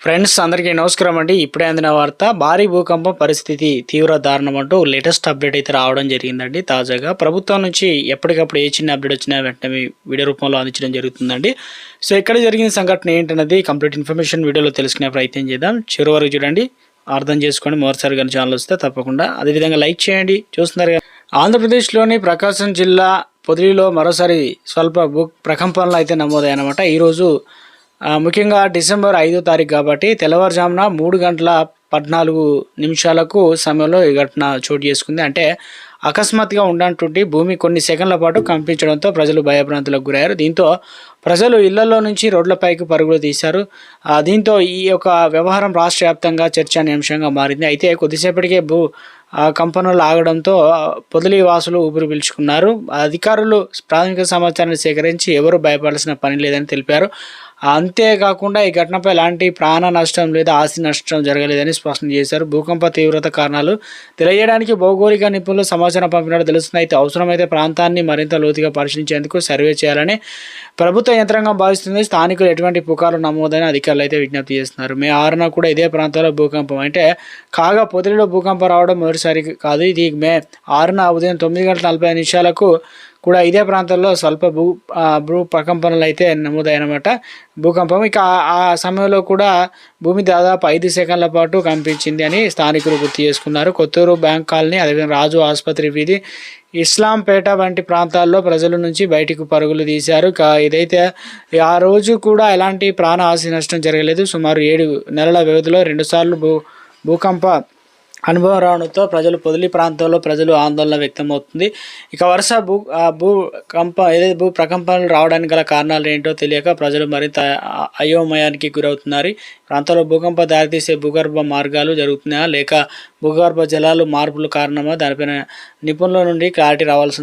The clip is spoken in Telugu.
ఫ్రెండ్స్ అందరికీ నమస్కారం అండి. ఇప్పుడే అందిన వార్త భారీ భూకంపం పరిస్థితి తీవ్ర దారుణం అంటూ లేటెస్ట్ అప్డేట్ అయితే రావడం జరిగిందండి. తాజాగా ప్రభుత్వం నుంచి ఎప్పటికప్పుడు ఏ చిన్న అప్డేట్ వచ్చినా వెంటనే వీడియో రూపంలో అందించడం జరుగుతుందండి. సో ఎక్కడ జరిగిన సంఘటన ఏంటన్నది కంప్లీట్ ఇన్ఫర్మేషన్ వీడియోలో తెలుసుకునే ప్రయత్నం చేద్దాం. చివరి వరకు చూడండి. అర్థం చేసుకోండి మరోసారి కానీ ఛానల్ వస్తే తప్పకుండా అదేవిధంగా లైక్ చేయండి. చూస్తున్నారు కదా. ఆంధ్రప్రదేశ్లోని ప్రకాశం జిల్లా పొదిలిలో మరోసారి స్వల్ప భూ ప్రకంపనలు అయితే నమోదయ్యాయన్నమాట. ఈరోజు ముఖ్యంగా డిసెంబర్ ఐదో తారీఖు కాబట్టి తెల్లవారుజామున మూడు గంటల పద్నాలుగు నిమిషాలకు సమయంలో ఈ ఘటన చోటు చేసుకుంది. అంటే అకస్మాత్తుగా ఉన్నటువంటి భూమి కొన్ని సెకండ్ల పాటు కంపించడంతో ప్రజలు భయభ్రాంతులకు గురయ్యారు. దీంతో ప్రజలు ఇళ్ళలో నుంచి రోడ్లపైకి పరుగులు తీశారు. దీంతో ఈ యొక్క వ్యవహారం రాష్ట్ర వ్యాప్తంగా చర్చానీయాంశంగా మారింది. అయితే కొద్దిసేపటికే భూ ఆ, కంపనలు ఆగడంతో ఆ, పొదిలి వాసులు ఊపిరి పీల్చుకున్నారు. అధికారులు ప్రాథమిక సమాచారాన్ని సేకరించి ఎవరు భయపడాల్సిన పని లేదని తెలిపారు. అంతేకాకుండా ఈ ఘటనపై ఎలాంటి ప్రాణ నష్టం లేదా ఆస్తి నష్టం జరగలేదని స్పష్టం చేశారు. భూకంప తీవ్రత కారణాలు తెలియజేయడానికి భౌగోళిక నిపుణులు సమాచారం పంపినట్టు తెలుస్తుంది అయితే అవసరమైతే ప్రాంతాన్ని మరింత లోతుగా పరిశీలించేందుకు సర్వే చేయాలని ప్రభుత్వ యంత్రాంగం భావిస్తుంది. స్థానికులు ఎటువంటి పుకార్లు నమోదైన అధికారులు అయితే విజ్ఞప్తి చేస్తున్నారు. మే ఆరున కూడా ఇదే ప్రాంతంలో భూకంపం. అంటే కాగా పొదిలిలో భూకంపం రావడం మొదటిసారి కాదు. ఇది మే ఆరున ఉదయం తొమ్మిది గంటల నలభై నిమిషాలకు కూడా ఇదే ప్రాంతంలో స్వల్ప భూ భూ ప్రకంపనలు అయితే నమోదైనమాట. భూకంపం ఇక ఆ- సమయంలో కూడా భూమి దాదాపు ఐదు సెకండ్ల పాటు కంపించింది అని స్థానికులు గుర్తు చేసుకున్నారు. కొత్తూరు బ్యాంక్ కాలనీ అదేవిధంగా రాజు ఆసుపత్రి వీధి ఇస్లాంపేట వంటి ప్రాంతాల్లో ప్రజల నుంచి బయటికి పరుగులు తీశారు. కా ఇదైతే ఆ రోజు కూడా ఎలాంటి ప్రాణ ఆస్తి నష్టం జరగలేదు. సుమారు ఏడు నెలల వ్యవధిలో రెండుసార్లు భూ భూకంప అనుభవం రావడంతో ప్రజలు పొదిలి ప్రాంతంలో ప్రజలు ఆందోళన వ్యక్తమవుతుంది. ఇక వరుస భూ ఆ భూ కంప ఏదైతే భూ ప్రకంపనలు రావడానికి గల కారణాలు ఏంటో తెలియక ప్రజలు మరింత అయోమయానికి గురవుతున్నారు. ప్రాంతంలో భూకంప దారితీసే భూగర్భ మార్గాలు జరుగుతున్నాయా? లేక భూగర్భ జలాలు మార్పులు కారణమా? దానిపైన నిపుణుల నుండి క్లారిటీ రావాల్సి